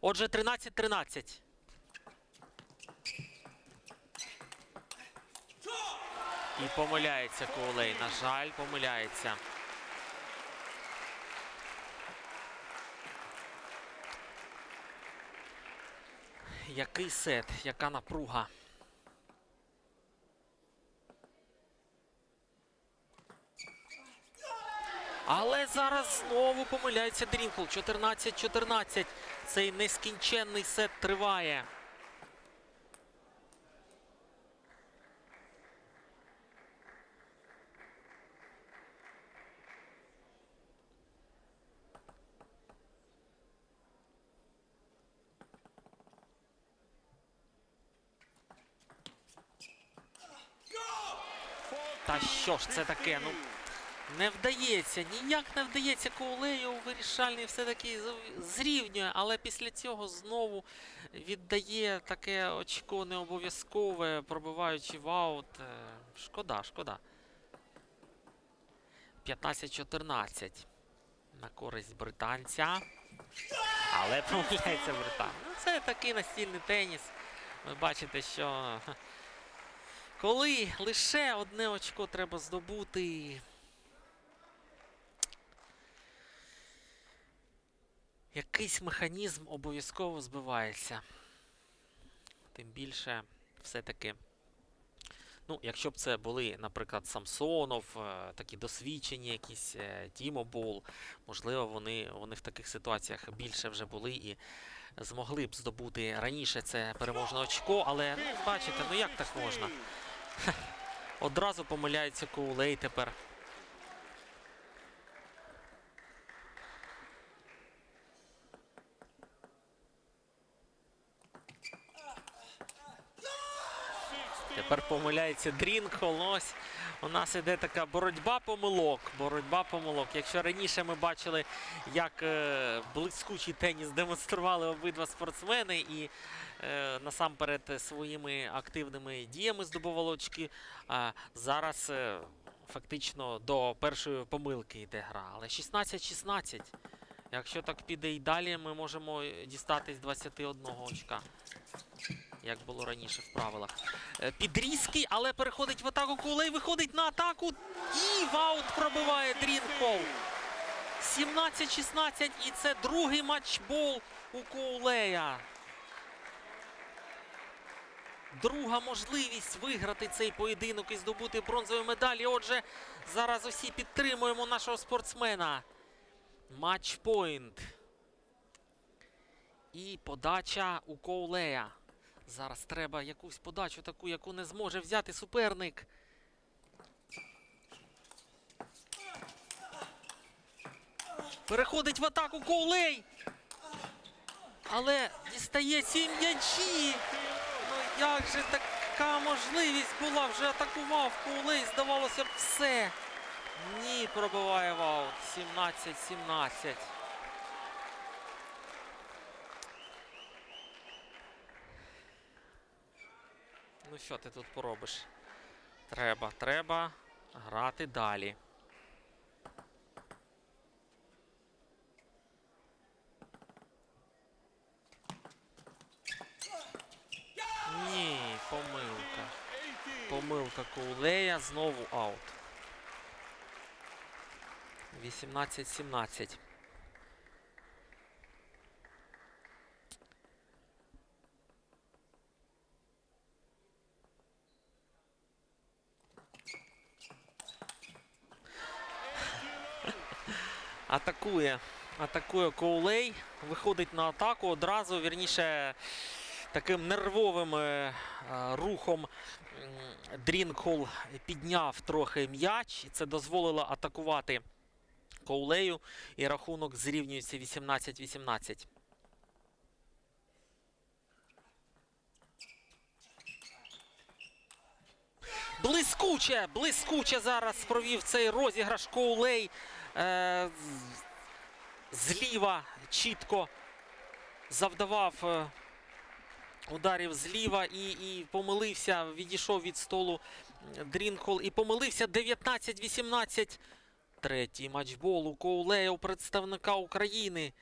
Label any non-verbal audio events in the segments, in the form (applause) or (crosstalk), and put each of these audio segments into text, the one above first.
Отже, 13-13. І помиляється Коулей. На жаль, помиляється. Який сет, яка напруга. Але зараз знову помиляється Дрінкл. 14-14. Цей нескінченний сет триває. Та що ж це таке? Ну не вдається, ніяк не вдається Коулею вирішальний все-таки зрівнює, але після цього знову віддає таке очко необов'язкове, пробиваючи в аут. Е, Шкода, шкода. 15-14 на користь британця. Але помиляється британ. Ну, це такий настільний теніс. Ви бачите, що коли лише одне очко треба здобути. Якийсь механізм обов'язково збивається. Тим більше, все-таки. Ну, якщо б це були, наприклад, Самсонов, е, такі досвідчені якісь е, Тімо Бол, можливо, вони, вони в таких ситуаціях більше вже були і змогли б здобути раніше це переможне очко, але ну, бачите, ну як так можна? Одразу помиляється Коулей тепер. Тепер помиляється Дрінкол. Ось у нас іде така боротьба помилок. Боротьба помилок. Якщо раніше ми бачили, як е, блискучий теніс демонстрували обидва спортсмени і е, насамперед своїми активними діями здобували очки, а зараз е, фактично до першої помилки йде гра. Але 16-16. Якщо так піде і далі, ми можемо дістатись 21 очка. Як було раніше в правилах. Е, Підрізкий, але переходить в атаку Кулей, виходить на атаку і в аут пробиває Дрінкол. 17-16 і це другий матчбол у Коулея. Друга можливість виграти цей поєдинок і здобути бронзові медалі. Отже, зараз усі підтримуємо нашого спортсмена. Матчпойнт. І подача у Коулея. Зараз треба якусь подачу таку, яку не зможе взяти суперник. Переходить в атаку Коулей. Але дістає ці м'ячі. Ну як же така можливість була? Вже атакував Коулей. Здавалося б, все. Ні, пробиває в аут. 17-17. Ну що ти тут поробиш? Треба, треба грати далі. Ні, помилка. Помилка Коулея, знову аут. 18-17. Атакує. Атакує Коулей. Виходить на атаку одразу. Вірніше таким нервовим е, е, рухом Дрінкол підняв трохи м'яч. І це дозволило атакувати Коулею. І рахунок зрівнюється 18-18. Блискуче, блискуче зараз провів цей розіграш Коулей. Е, зліва чітко завдавав е, ударів зліва і, і помилився, відійшов від столу Дрінкол і помилився 19-18. Третій матчбол у Коулея у представника України.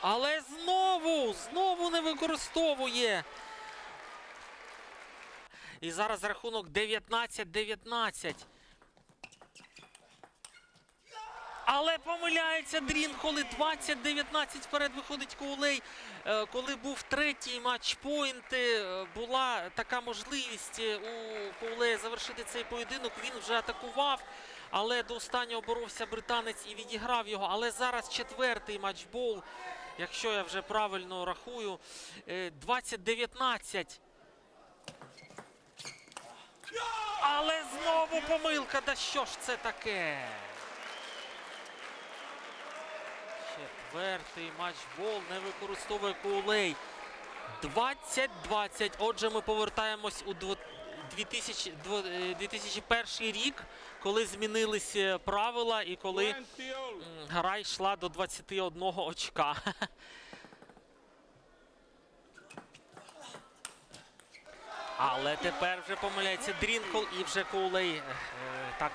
Але знову, знову не використовує. І зараз рахунок 19-19. Але помиляється Дрінхол і 20-19 вперед виходить Коулей. Е, Коли був третій матчпойнт, е, була така можливість е, у Коулея завершити цей поєдинок. Він вже атакував, але до останнього боровся британець і відіграв його. Але зараз четвертий матчбол, якщо я вже правильно рахую, е, 20-19. Але знову помилка. Да що ж це таке? Четвертий матчбол не використовує Коулей. 20-20. Отже, ми повертаємось у 2000, е, 2001 рік, коли змінилися правила і коли гра йшла до 21 очка. (laughs) Але тепер вже помиляється Дрінкол і вже Коулей е, так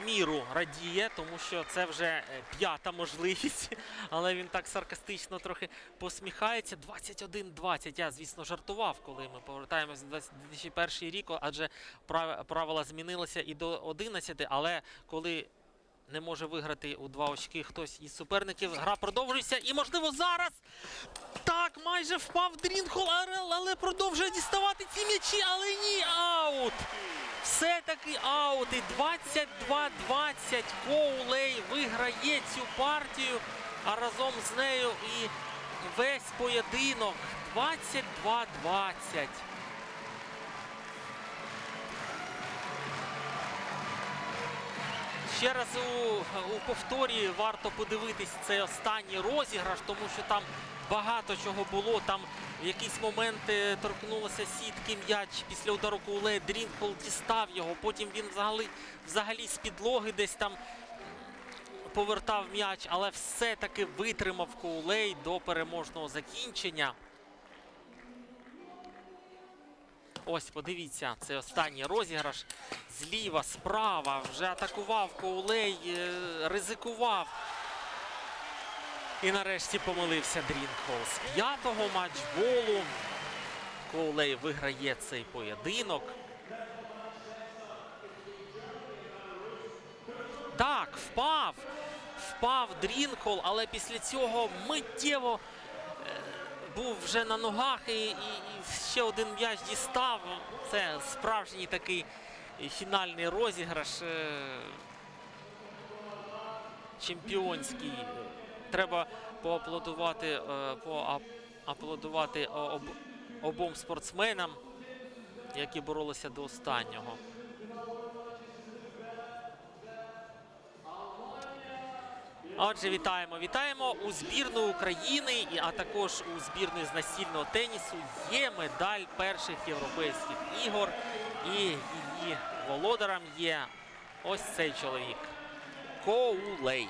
в міру радіє, тому що це вже е, п'ята можливість. Але він так саркастично трохи посміхається. 21-20. Я, звісно, жартував, коли ми повертаємось в 2001 рік, адже прав- правила змінилися і до 11, але коли не може виграти у два очки хтось із суперників, гра продовжується. І, можливо, зараз так майже впав Дрінхол, але, продовжує діставати ці м'ячі, але ні, аут. Все-таки аут. І 22-20 Коулей виграє цю партію, а разом з нею і весь поєдинок. 22-20. Ще раз у, у повторі варто подивитись цей останній розіграш, тому що там багато чого було. Там в якісь моменти торкнулося сітки м'яч після удару Коуле. Дрінкол дістав його. Потім він взагалі, взагалі з підлоги десь там повертав м'яч, але все-таки витримав Коулей до переможного закінчення. Ось, подивіться, це останній розіграш. Зліва, справа. Вже атакував Коулей, е, ризикував. І нарешті помилився Дрінкол. З п'ятого матчболу Коулей виграє цей поєдинок. Так, впав. Впав Дрінкол, але після цього миттєво був вже на ногах і, і, і ще один м'яч дістав. Це справжній такий фінальний розіграш. е, Чемпіонський. Треба поаплодувати, е, поаплодувати об, обом спортсменам, які боролися до останнього. Отже, вітаємо, вітаємо у збірну України, а також у збірної з настільного тенісу є медаль перших європейських ігор. І її володарем є ось цей чоловік Коулей.